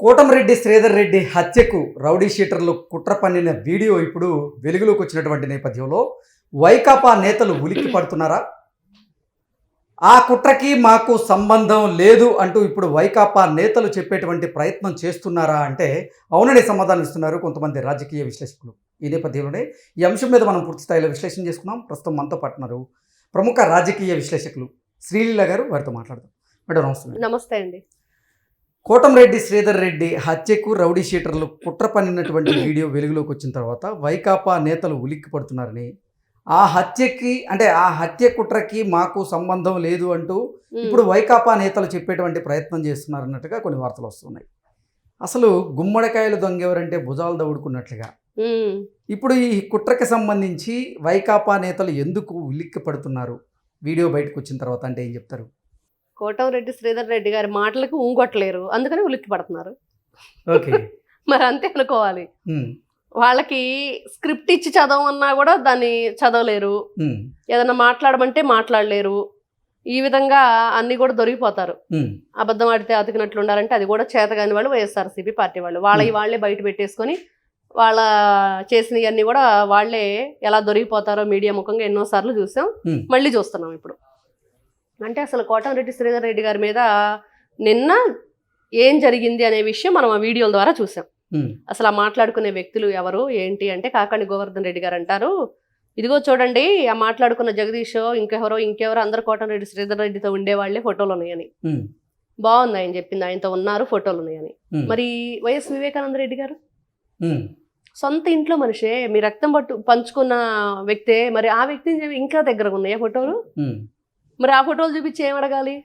కోటమిరెడ్డి శ్రీధర్ రెడ్డి హత్యకు రౌడీ షీటర్లు కుట్ర పన్నిన వీడియో ఇప్పుడు వెలుగులోకి వచ్చినటువంటి నేపథ్యంలో వైకాపా నేతలు ఉలిక్కి పడుతున్నారా? ఆ కుట్రకి మాకు సంబంధం లేదు అంటూ ఇప్పుడు వైకాపా నేతలు చెప్పేటువంటి ప్రయత్నం చేస్తున్నారా అంటే అవునని సమాధానం ఇస్తున్నారు కొంతమంది రాజకీయ విశ్లేషకులు. ఈ నేపథ్యంలోనే ఈ అంశం మీద మనం పూర్తి స్థాయిలో విశ్లేషణ చేసుకున్నాం ప్రస్తుతం మనతో పాటున్నారు ప్రముఖ రాజకీయ విశ్లేషకులు శ్రీలీల గారు వారితో మాట్లాడదాం. మేడం నమస్తే. నమస్తే అండి. కోటంరెడ్డి శ్రీధర్ రెడ్డి హత్యకు రౌడీ షీటర్లు కుట్ర పన్నినటువంటి వీడియో వెలుగులోకి వచ్చిన తర్వాత వైకాపా నేతలు ఉలిక్కి పడుతున్నారని ఆ హత్యకి అంటే ఆ హత్య కుట్రకి మాకు సంబంధం లేదు అంటూ ఇప్పుడు వైకాపా నేతలు చెప్పేటువంటి ప్రయత్నం చేస్తున్నారు అన్నట్టుగా కొన్ని వార్తలు వస్తున్నాయి. అసలు గుమ్మడికాయలు దొంగెవరంటే భుజాలు దౌడుకున్నట్లుగా ఉమ్. ఇప్పుడు ఈ కుట్రకి సంబంధించి వైకాపా నేతలు ఎందుకు ఉలిక్కి పడుతున్నారు? వీడియో బయటకు వచ్చిన తర్వాత అంటే ఏం చెప్తారు? కోటంరెడ్డి శ్రీధర్ రెడ్డి గారి మాటలకు ఊగొట్టలేరు. అందుకని ఉలిక్కి పడుతున్నారు. మరి అంతే అనుకోవాలి. వాళ్ళకి స్క్రిప్ట్ ఇచ్చి చదవమన్నా కూడా దాన్ని చదవలేరు. ఉమ్, ఏదన్నా మాట్లాడమంటే మాట్లాడలేరు. ఈ విధంగా అన్ని కూడా దొరికిపోతారు. అబద్ధం ఆడితే అతికినట్లు ఉండాలంటే అది కూడా చేతగాని వాళ్ళు వైఎస్ఆర్సీపీ పార్టీ వాళ్ళు. వాళ్ళవి వాళ్ళే బయట పెట్టేసుకొని వాళ్ళ చేసినవన్నీ కూడా వాళ్ళే ఎలా దొరికిపోతారో మీడియా ముఖంగా ఎన్నోసార్లు చూసాం. మళ్ళీ చూస్తున్నాం ఇప్పుడు. అంటే అసలు కోటంరెడ్డి శ్రీధర్ రెడ్డి గారి మీద నిన్న ఏం జరిగింది అనే విషయం మనం ఆ వీడియోల ద్వారా చూసాం. అసలు ఆ మాట్లాడుకునే వ్యక్తులు ఎవరు ఏంటి అంటే కాకాణి గోవర్ధన్ రెడ్డి గారు అంటారు. ఇదిగో చూడండి ఆ మాట్లాడుకున్న జగదీష్ ఇంకెవరో ఇంకెవరో అందరు కోటంరెడ్డి శ్రీధర్ రెడ్డితో ఉండేవాళ్ళే ఫోటోలు ఉన్నాయని. బాగుంది ఆయన చెప్పింది ఆయనతో ఉన్నారు ఫోటోలు ఉన్నాయని. మరి వైఎస్ వివేకానంద రెడ్డి గారు? సొంత ఇంట్లో మనిషే మీ రక్తం పట్టు పంచుకున్న వ్యక్తే మరి ఆ వ్యక్తిని ఇంకా దగ్గర ఉన్నాయా ఫోటోలు? మరి ఆ ఫోటోలు చూపించి ఏం అడగాలి?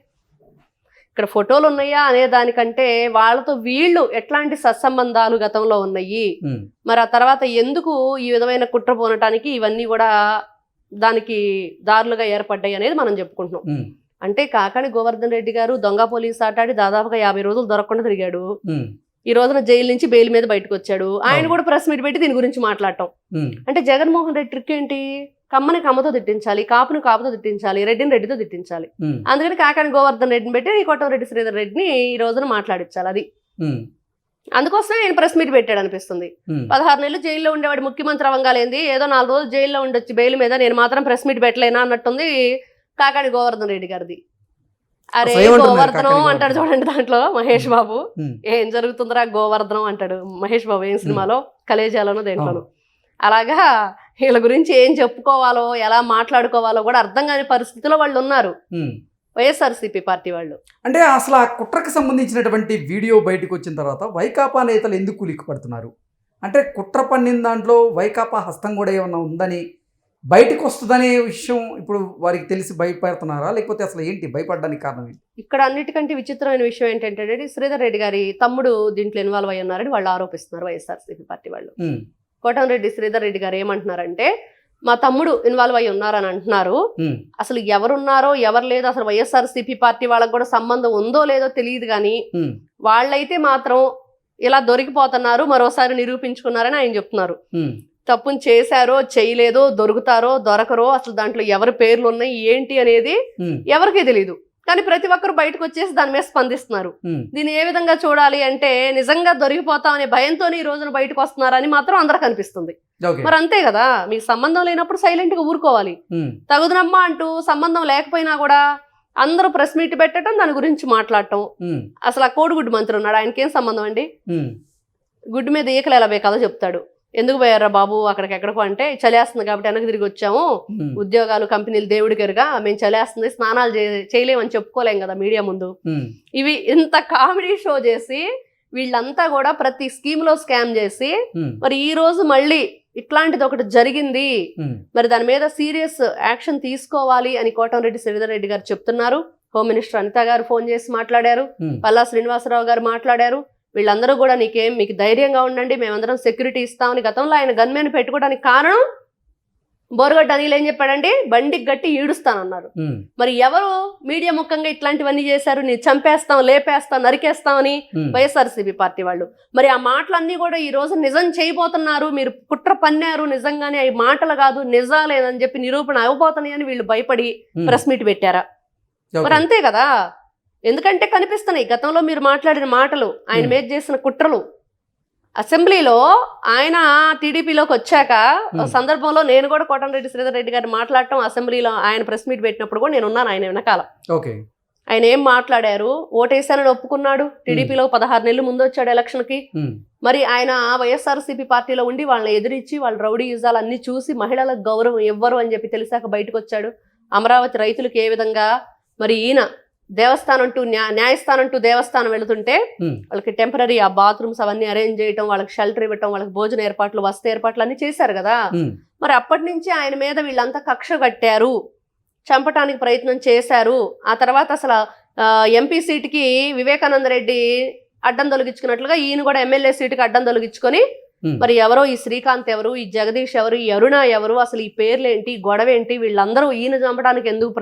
ఇక్కడ ఫోటోలు ఉన్నాయా అనే దానికంటే వాళ్ళతో వీళ్ళు ఎట్లాంటి సత్సంబంధాలు గతంలో ఉన్నాయి? మరి ఆ తర్వాత ఎందుకు ఈ విధమైన కుట్ర పోనటానికి ఇవన్నీ కూడా దానికి దారులుగా ఏర్పడ్డాయి అనేది మనం చెప్పుకుంటున్నాం. అంటే కాకాని గోవర్ధన్ రెడ్డి గారు దొంగ పోలీస్ ఆటాడి దాదాపుగా యాభై రోజులు దొరకకుండా తిరిగాడు. ఈ రోజున జైలు నుంచి బెయిల్ మీద బయటకు వచ్చాడు. ఆయన. కూడా ప్రెస్ మీట్ పెట్టి దీని గురించి మాట్లాడటం. అంటే జగన్మోహన్ రెడ్డి ట్రిక్ ఏంటి? కమ్మని కమ్మతో తిట్టించాలి కాపుని కాపుతో తిట్టించాలి రెడ్డిని రెడ్డితో తిట్టించాలి. అందుకని కాకాని గోవర్ధన్ రెడ్డిని పెట్టి ఈ రెడ్డి శ్రీధర్ రెడ్డిని ఈ రోజున మాట్లాడించాలి అది. అందుకోసమే ఆయన ప్రెస్ మీట్ పెట్టాడు అనిపిస్తుంది. పదహారు నెలలు జైల్లో ఉండేవాడు ముఖ్యమంత్రి అవ్వగాలేంది ఏదో నాలుగు రోజులు జైల్లో ఉండొచ్చు బెయిల్ మీద నేను మాత్రం ప్రెస్ మీట్ పెట్టలేనా అన్నట్టుంది కాకాని గోవర్ధన్ రెడ్డి గారిది. అరే గోవర్ధనం అంటాడు చూడండి దాంట్లో మహేష్ బాబు. ఏం జరుగుతుందిరా గోవర్ధనం అంటాడు మహేష్ బాబు ఏం సినిమాలో? కలేజాలోనో దేంట్లోనూ. అలాగా వీళ్ళ గురించి ఏం చెప్పుకోవాలో ఎలా మాట్లాడుకోవాలో కూడా అర్థం కాని పరిస్థితిలో వాళ్ళు ఉన్నారు. వైఎస్ఆర్సీపీ పార్టీ వాళ్ళు. అంటే అసలు ఆ కుట్రకు సంబంధించినటువంటి వీడియో బయటకు వచ్చిన తర్వాత వైకాపా నేతలు ఎందుకు ఉలిక్కి పడుతున్నారు? అంటే కుట్ర పన్నిన దాంట్లో వైకాపా హస్తం కూడా ఏమన్నా ఉందని బయటకు వస్తుందనే విషయం ఇప్పుడు వారికి తెలిసి భయపడుతున్నారా? లేకపోతే అసలు ఏంటి? భయపడడానికి కారణం ఏంటి? ఇక్కడ అన్నిటికంటే విచిత్రమైన విషయం ఏంటంటే శ్రీధర్ రెడ్డి గారి తమ్ముడు దీంట్లో ఇన్వాల్వ్ అయి ఉన్నారని వాళ్ళు ఆరోపిస్తున్నారు వైఎస్ఆర్సీపీ పార్టీ వాళ్ళు. కోటంరెడ్డి శ్రీధర్ రెడ్డి గారు ఏమంటున్నారంటే మా తమ్ముడు ఇన్వాల్వ్ అయి ఉన్నారని అంటున్నారు. అసలు ఎవరున్నారో ఎవరు లేదో అసలు వైఎస్ఆర్సీపీ పార్టీ వాళ్ళకి కూడా సంబంధం ఉందో లేదో తెలియదు కానీ వాళ్ళైతే మాత్రం ఇలా దొరికిపోతున్నారు మరోసారి నిరూపించుకున్నారని ఆయన చెప్తున్నారు. తప్పుని చేశారో చేయలేదో దొరుకుతారో దొరకరో అసలు దాంట్లో ఎవరి పేర్లు ఉన్నాయి ఏంటి అనేది ఎవరికీ తెలియదు కానీ ప్రతి ఒక్కరు బయటకు వచ్చేసి దాని మీద స్పందిస్తున్నారు. దీన్ని ఏ విధంగా చూడాలి అంటే నిజంగా దొరికిపోతామనే భయంతోనే ఈ రోజున బయటకు వస్తున్నారని మాత్రం అందరికి అనిపిస్తుంది. ఓకే. మరి అంతే కదా మీకు సంబంధం లేనప్పుడు సైలెంట్గా ఊరుకోవాలి తగుదనమ్మా అంటూ సంబంధం లేకపోయినా కూడా అందరూ ప్రెస్ మీట్ పెట్టడం దాని గురించి మాట్లాడటం. అసలు ఆ కోడిగుడ్డు మంత్రి ఉన్నాడు ఆయనకేం సంబంధం అండి? గుడ్డు మీద ఈకలు ఎలా కథ చెప్తాడు. ఎందుకు పోయారా బాబు? అక్కడికి ఎక్కడికో అంటే చలేస్తుంది కాబట్టి వెనక్కి తిరిగి వచ్చాము. ఉద్యోగాలు కంపెనీలు దేవుడి గరుగా మేము చలేస్తుంది స్నానాలు చేయలేమని చెప్పుకోలేం కదా మీడియా ముందు. ఇవి ఇంత కామెడీ షో చేసి వీళ్ళంతా కూడా ప్రతి స్కీమ్లో స్కామ్ చేసి మరి ఈ రోజు మళ్ళీ ఇట్లాంటిది ఒకటి జరిగింది. మరి దాని మీద సీరియస్ యాక్షన్ తీసుకోవాలి అని కోటంరెడ్డి శ్రీధర్ రెడ్డి గారు చెప్తున్నారు. హోమ్ మినిస్టర్ అనిత గారు ఫోన్ చేసి మాట్లాడారు. పల్లా శ్రీనివాసరావు గారు మాట్లాడారు. వీళ్ళందరూ కూడా నీకేం మీకు ధైర్యంగా ఉండండి మేమందరం సెక్యూరిటీ ఇస్తామని గతంలో ఆయన గన్మెన్ పెట్టుకోవడానికి కారణం బోరగడ్డ అనిల్ ఏం చెప్పాడండి బండికి గట్టి ఈడుస్తానన్నారు. మరి ఎవరు మీడియా ముఖంగా ఇట్లాంటివన్నీ చేశారు? నీ చంపేస్తాం లేపేస్తాం నరికేస్తామని వైఎస్ఆర్సీపీ పార్టీ వాళ్ళు. మరి ఆ మాటలన్నీ కూడా ఈ రోజు నిజం చేయబోతున్నారు. మీరు కుట్ర పన్నారు నిజంగానే అవి మాటలు కాదు నిజాలేనని చెప్పి నిరూపణ అవ్వబోతున్నాయి అని వీళ్ళు భయపడి ప్రెస్ మీట్ పెట్టారా. మరి అంతే కదా? ఎందుకంటే కనిపిస్తున్నాయి. గతంలో మీరు మాట్లాడిన మాటలు ఆయన. మీద చేసిన కుట్రలు. అసెంబ్లీలో ఆయన టీడీపీలోకి వచ్చాక. సందర్భంలో నేను కూడా కోటంరెడ్డి శ్రీధర్ రెడ్డి గారిని మాట్లాడటం అసెంబ్లీలో ఆయన ప్రెస్ మీట్ పెట్టినప్పుడు కూడా నేను ఉన్నాను ఆయన వెనకాల. ఓకే. ఆయన ఏం మాట్లాడారు? ఓటేసానని ఒప్పుకున్నాడు. టీడీపీలో పదహారు నెలలు ముందు వచ్చాడు ఎలక్షన్కి. ఉమ్, మరి ఆయన వైఎస్ఆర్సీపీ పార్టీలో ఉండి వాళ్ళని ఎదిరించి వాళ్ళ రౌడీ యుజాలు అన్ని చూసి మహిళలకు గౌరవం ఇవ్వరు అని చెప్పి తెలిసాక బయటకు వచ్చాడు. అమరావతి రైతులకు ఏ విధంగా మరి ఈయన దేవస్థానం టు న్యా న్యాయస్థానం టు దేవస్థానం వెళుతుంటే వాళ్ళకి టెంపరీ ఆ బాత్రూమ్స్ అవన్నీ అరేంజ్ చేయటం వాళ్ళకి షెల్టర్ ఇవ్వటం వాళ్ళకి భోజన ఏర్పాట్లు వసతి ఏర్పాట్లు అన్ని చేశారు కదా. మరి అప్పటి నుంచి ఆయన మీద వీళ్ళంతా కక్ష కట్టారు. చంపటానికి ప్రయత్నం చేశారు. ఆ తర్వాత అసలు ఎంపీ సీటుకి వివేకానంద రెడ్డి అడ్డం తొలగించుకున్నట్లుగా ఈయన కూడా ఎమ్మెల్యే సీటుకి అడ్డం తొలగించుకొని. మరి ఎవరో ఈ శ్రీకాంత్ ఎవరు ఈ జగదీష్ ఎవరు ఈ అరుణ ఎవరు అసలు ఈ పేర్లు ఏంటి ఈ గొడవ ఏంటి వీళ్ళందరూ ఈయన చంపడానికి ఎందుకు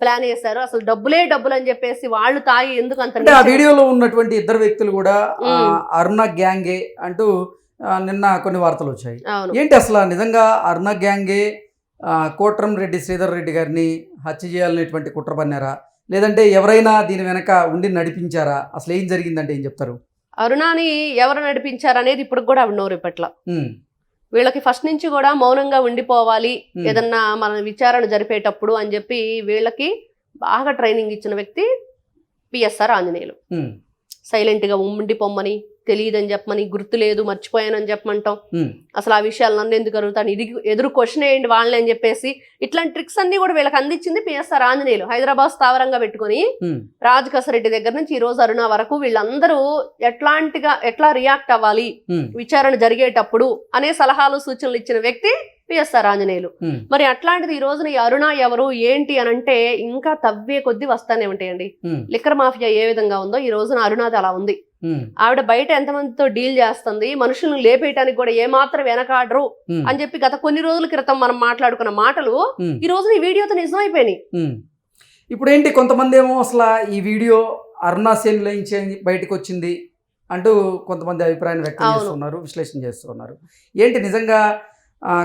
ప్లాన్ చేశారు? అసలు డబ్బులే డబ్బులు అని చెప్పేసి వాళ్ళు తాగి ఎందుకు అంత ఆ వీడియోలో ఉన్నటువంటి ఇద్దరు వ్యక్తులు కూడా. అరుణ గ్యాంగే అంటూ నిన్న కొన్ని వార్తలు వచ్చాయి. ఏంటి అసలు నిజంగా అరుణ గ్యాంగే కోట్రం రెడ్డి శ్రీధర్ రెడ్డి గారిని హత్య చేయాలనేటువంటి కుట్ర పన్నారా? లేదంటే ఎవరైనా దీని వెనక ఉండి నడిపించారా? అసలు ఏం జరిగిందంటే ఏం చెప్తారు? అరుణాని ఎవరు నడిపించారు అనేది ఇప్పుడు కూడా ఆవిడ నోరు ఇప్పట్ల వీళ్ళకి ఫస్ట్ నుంచి కూడా మౌనంగా ఉండిపోవాలి ఏదన్నా మన విచారణ జరిపేటప్పుడు అని చెప్పి వీళ్ళకి బాగా ట్రైనింగ్ ఇచ్చిన వ్యక్తి పిఎస్ఆర్ ఆంజనేయులు. సైలెంట్గా ఉండిపోమ్మని తెలియదని చెప్పమని గుర్తు లేదు మర్చిపోయానని చెప్పమంటాం. అసలు ఆ విషయాలు నన్ను ఎందుకు అడుగుతాను ఇది ఎదురు క్వశ్చన్ వేయండి వాళ్ళని అని చెప్పేసి ఇట్లాంటి ట్రిక్స్ అన్ని కూడా వీళ్ళకి అందించింది పిఎస్ఆర్ ఆంజనేయులు. హైదరాబాద్ స్థావరంగా పెట్టుకొని ఉమ్, రాజ్ కసరెడ్డి దగ్గర నుంచి ఈ రోజు అరుణ వరకు వీళ్ళందరూ ఎట్లాంటిగా ఎట్లా రియాక్ట్ అవ్వాలి? విచారణ జరిగేటప్పుడు అనే సలహాలు సూచనలు ఇచ్చిన వ్యక్తి పిఎస్ఆర్ ఆంజనేయులు. మరి అట్లాంటిది ఈ రోజున ఈ అరుణ ఎవరు ఏంటి అని అంటే ఇంకా తవ్వే కొద్దీ వస్తానే ఉంటాయండి. లిక్కర్ మాఫియా ఏ విధంగా ఉందో ఈ రోజున అరుణాది అలా ఉంది. ఆవిడ బయట ఎంతమందితో డీల్ చేస్తుంది మనుషులను లేపేయటానికి కూడా ఏమాత్రం వెనకాడరు ఉమ్, అని చెప్పి గత కొన్ని రోజుల క్రితం మనం మాట్లాడుకున్న మాటలు. ఈ రోజున ఈ వీడియోతో నిజమైపోయినాయి ఉమ్. ఇప్పుడు ఏంటి కొంతమంది ఏమో అసలు ఈ వీడియో అరుణా సేన్ బయటకు వచ్చింది అంటూ కొంతమంది అభిప్రాయాన్ని వ్యక్తం. చేస్తున్నారు విశ్లేషణ చేస్తున్నారు ఏంటి నిజంగా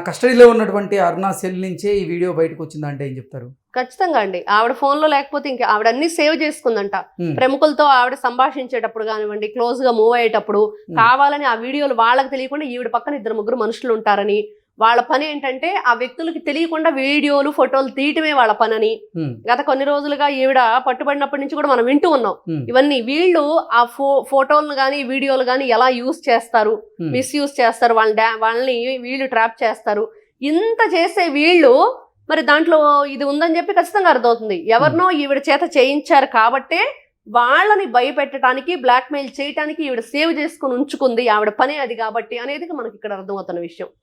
కస్టడీలో ఉన్నటువంటి అరుణా సెల్ నుంచే ఈ వీడియో బయటకు వచ్చిందంటే ఏం చెప్తారు? ఖచ్చితంగా అండి. ఆవిడ ఫోన్లో లేకపోతే ఇంకా ఆవిడ అన్ని సేవ్ చేసుకుందంట. ప్రముఖులతో ఆవిడ సంభాషించేటప్పుడు కానివ్వండి క్లోజ్గా మూవ్ అయ్యేటప్పుడు కావాలని ఆ వీడియోలు వాళ్ళకి తెలియకుండా ఈవిడ పక్కన ఇద్దరు ముగ్గురు మనుషులు ఉంటారని వాళ్ళ పని ఏంటంటే ఆ వ్యక్తులకి తెలియకుండా వీడియోలు ఫోటోలు తీయటమే వాళ్ళ పని అని గత కొన్ని రోజులుగా ఈవిడ పట్టుబడినప్పటి నుంచి కూడా మనం వింటూ ఉన్నాం. ఇవన్నీ వీళ్ళు ఆ ఫో ఫోటోలను కానీ వీడియోలు కానీ ఎలా యూస్ చేస్తారు? మిస్యూజ్ చేస్తారు. వాళ్ళని వాళ్ళని వీళ్ళు ట్రాప్ చేస్తారు. ఇంత చేసే వీళ్ళు మరి దాంట్లో ఇది ఉందని చెప్పి ఖచ్చితంగా అర్థమవుతుంది. ఎవరినో ఈవిడ చేత చేయించారు కాబట్టే వాళ్ళని భయపెట్టడానికి బ్లాక్మెయిల్ చేయడానికి ఈవిడ సేవ్ చేసుకుని ఉంచుకుంది ఆవిడ పనే అది కాబట్టి అనేది మనకి ఇక్కడ అర్థమవుతున్న విషయం.